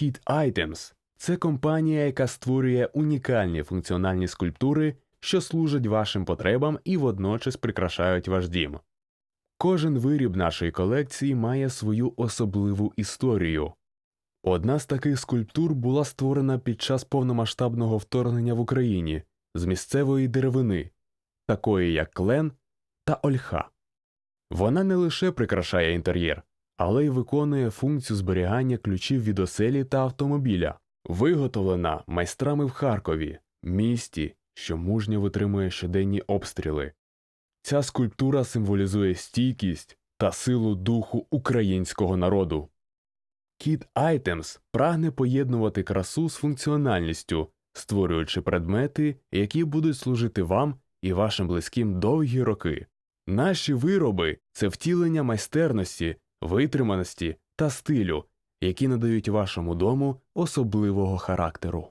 Kid Items це компанія, яка створює унікальні функціональні скульптури, що служать вашим потребам і водночас прикрашають ваш дім. Кожен виріб нашої колекції має свою особливу історію. Одна з таких скульптур була створена під час повномасштабного вторгнення в Україні з місцевої деревини, такої як клен та ольха. Вона не лише прикрашає інтер'єр, але й виконує функцію зберігання ключів від оселі та автомобіля, виготовлена майстрами в Харкові, місті, що мужньо витримує щоденні обстріли. Ця скульптура символізує стійкість та силу духу українського народу. Kid Items прагне поєднувати красу з функціональністю, створюючи предмети, які будуть служити вам і вашим близьким довгі роки. Наші вироби це втілення майстерності, витриманості та стилю, які надають вашому дому особливого характеру.